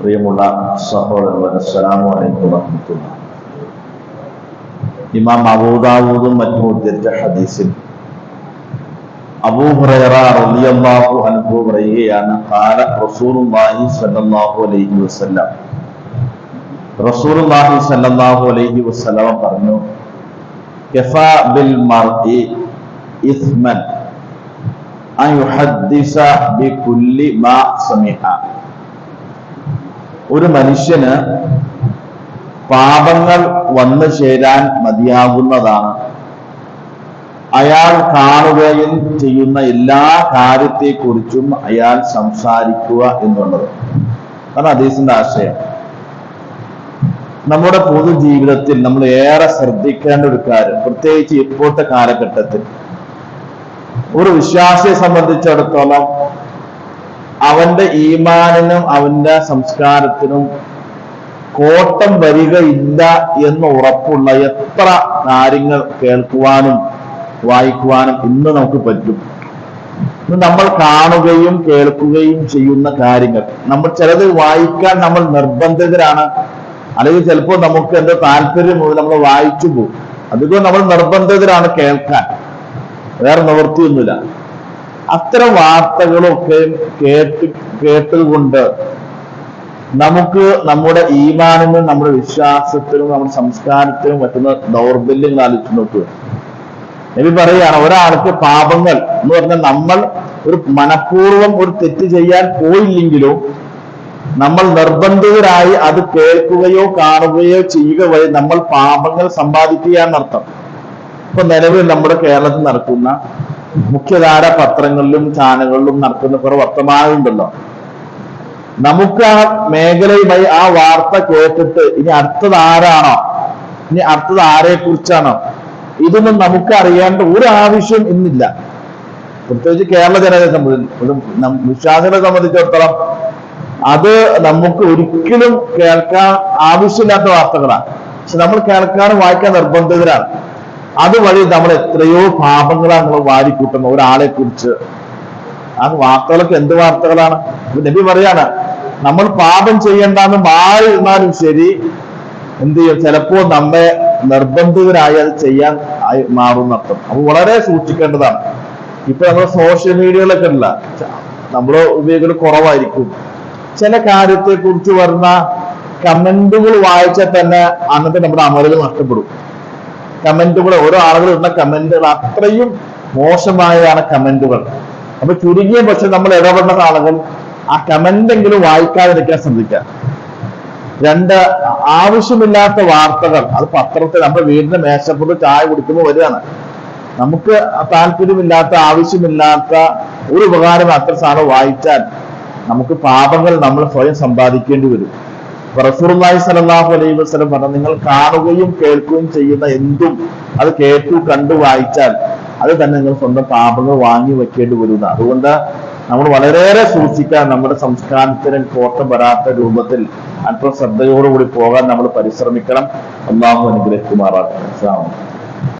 പ്രിയമുള്ള സഹോദരൻ അസ്സലാമു അലൈക്കും വറഹ്മത്തുള്ളാഹി ഇമാം അബൂദാവൂദും മറ്റും ഉദ്ധരിച്ച ഹദീസിൽ അബൂ ഹുറൈറ റളിയല്ലാഹു അൻഹു പറയുകയാണ് ഖാല റസൂലുള്ളാഹി സ്വല്ലല്ലാഹു അലൈഹി വസല്ലം റസൂലുള്ളാഹി സ്വല്ലല്ലാഹു അലൈഹി വസല്ലം പറഞ്ഞു കഫാ ബിൽ മർഇ ഇസ്മൻ അൻ യുഹദ്ദിസ ബികുല്ലി മാ സമിഅ ഒരു മനുഷ്യന് പാപങ്ങൾ വന്നു ചേരാൻ മതിയാകുന്നതാണ്. അയാൾ കാണുകയും ചെയ്യുന്ന എല്ലാ കാര്യത്തെക്കുറിച്ചും അയാൾ സംസാരിക്കുക എന്നുള്ളത്. അതാണ് അദ്ദേഹത്തിന്റെ ആശയം. നമ്മുടെ പൊതുജീവിതത്തിൽ നമ്മൾ ഏറെ ശ്രദ്ധിക്കേണ്ട ഒരു കാര്യം പ്രത്യേകിച്ച് ഇപ്പോഴത്തെ കാലഘട്ടത്തിൽ. ഒരു വിശ്വാസിയെ സംബന്ധിച്ചിടത്തോളം അവന്റെ ഈമാനിനും അവന്റെ സംസ്കാരത്തിനും കോട്ടം വരികയില്ല എന്ന് ഉറപ്പുള്ള എത്ര കാര്യങ്ങൾ കേൾക്കുവാനും വായിക്കുവാനും ഇന്ന് നമുക്ക് പറ്റും. ഇന്ന് നമ്മൾ കാണുകയും കേൾക്കുകയും ചെയ്യുന്ന കാര്യങ്ങൾ. നമ്മൾ ചിലത് വായിക്കാൻ നമ്മൾ നിർബന്ധിതരാണ്. അല്ലെങ്കിൽ ചിലപ്പോൾ നമുക്ക് എന്തോ താല്പര്യം മുതൽ നമ്മൾ വായിച്ചു പോകും. അതുകൊണ്ട് നമ്മൾ നിർബന്ധിതരാണ് കേൾക്കാൻ. വേറെ നിവൃത്തിയൊന്നുമില്ല. അത്തരം വാർത്തകളൊക്കെ കേട്ട് കേട്ടുകൊണ്ട് നമുക്ക് നമ്മുടെ ഈമാനിനും നമ്മുടെ വിശ്വാസത്തിനും നമ്മുടെ സംസ്കാരത്തിനും പറ്റുന്ന ദൗർബല്യങ്ങൾ ആലോചിച്ച് നോക്കുക നബി പറയുകയാണ് ഒരാൾക്ക് പാപങ്ങൾ എന്ന് പറഞ്ഞാൽ നമ്മൾ ഒരു മനഃപൂർവം ഒരു തെറ്റ് ചെയ്യാൻ പോയില്ലെങ്കിലും നമ്മൾ നിർബന്ധിതരായി അത് കേൾക്കുകയോ കാണുകയോ ചെയ്യുക വഴി നമ്മൾ പാപങ്ങൾ സമ്പാദിക്കുക എന്നർത്ഥം. ഇപ്പൊ നിലവിൽ നമ്മുടെ കേരളത്തിൽ നടക്കുന്ന മുഖ്യധാര പത്രങ്ങളിലും ചാനലുകളിലും നടക്കുന്ന കുറെ വർത്തമാനമുണ്ടല്ലോ നമുക്ക് ആ മേഖലയുമായി ആ വാർത്ത കേട്ടിട്ട് ഇനി അടുത്തത് ആരാണോ ഇനി അടുത്തത് ആരെ കുറിച്ചാണോ ഇതൊന്നും നമുക്ക് അറിയേണ്ട ഒരു ആവശ്യം ഇന്നില്ല. പ്രത്യേകിച്ച് കേരള ജനതയെ സംബന്ധിച്ച് വിശ്വാസികളെ സംബന്ധിച്ചിടത്തോളം അത് നമുക്ക് ഒരിക്കലും കേൾക്കാൻ ആവശ്യമില്ലാത്ത വാർത്തകളാണ്. പക്ഷെ നമ്മൾ കേൾക്കാനും വായിക്കാൻ നിർബന്ധിതരാണ്. അതുവഴി നമ്മൾ എത്രയോ പാപങ്ങളാണ് നമ്മൾ വാരിക്കൂട്ടുന്ന ഒരാളെ കുറിച്ച്. ആ വാർത്തകളൊക്കെ എന്ത് വാർത്തകളാണ്? നബി പറയാണ് നമ്മൾ പാപം ചെയ്യേണ്ടെന്ന് മാറി ഇരുന്നാലും ശരി എന്ത് ചെയ്യും? ചിലപ്പോ നമ്മെ നിർബന്ധിതരായി അത് ചെയ്യാൻ മാറുന്നർത്ഥം അപ്പൊ വളരെ സൂക്ഷിക്കേണ്ടതാണ്. ഇപ്പൊ നമ്മൾ സോഷ്യൽ മീഡിയകളൊക്കെ ഉള്ള നമ്മൾ ഉപയോഗിക്കൽ കുറവായിരിക്കും. ചില കാര്യത്തെ കുറിച്ച് വരുന്ന കമന്റുകൾ വായിച്ചാൽ തന്നെ അന്നത്തെ നമ്മുടെ അമലുകൾ നഷ്ടപ്പെടും. കമന്റുകൾ ഓരോ ആളുകൾ ഇടുന്ന കമന്റുകൾ അത്രയും മോശമായതാണ് കമന്റുകൾ അപ്പൊ ചുരുങ്ങിയ പക്ഷെ നമ്മൾ ഇടപെടുന്ന ആളുകൾ ആ കമന്റെങ്കിലും വായിക്കാതിരിക്കാൻ ശ്രദ്ധിക്കുക. രണ്ട് ആവശ്യമില്ലാത്ത വാർത്തകൾ. അത് പത്രത്തിൽ നമ്മുടെ വീടിന്റെ മേശപ്പുറത്ത് ചായ കുടിക്കുമ്പോൾ വരികയാണ്. നമുക്ക് താല്പര്യമില്ലാത്ത ആവശ്യമില്ലാത്ത ഒരു ഉപകാരം അത്ര സാധനം വായിച്ചാൽ നമുക്ക് പാപങ്ങൾ നമ്മൾ സ്വയം സമ്പാദിക്കേണ്ടി വരും. റസൂലുള്ളാഹി അലൈഹി വസല്ലം പറഞ്ഞു നിങ്ങൾ കാണുകയും കേൾക്കുകയും ചെയ്യുന്ന എന്തും അത് കേട്ടു കണ്ടു വായിച്ചാൽ അത് തന്നെ നിങ്ങൾ സ്വന്തം പാപങ്ങൾ വാങ്ങി വെക്കേണ്ടി വരുന്ന. അതുകൊണ്ട് നമ്മൾ വളരെയേറെ സൂക്ഷിക്കാൻ നമ്മുടെ സംസ്കാരത്തിന് കോട്ടം വരാത്ത രൂപത്തിൽ അല്പം ശ്രദ്ധയോടുകൂടി പോകാൻ നമ്മൾ പരിശ്രമിക്കണം. അള്ളാഹു അലൈക്കും.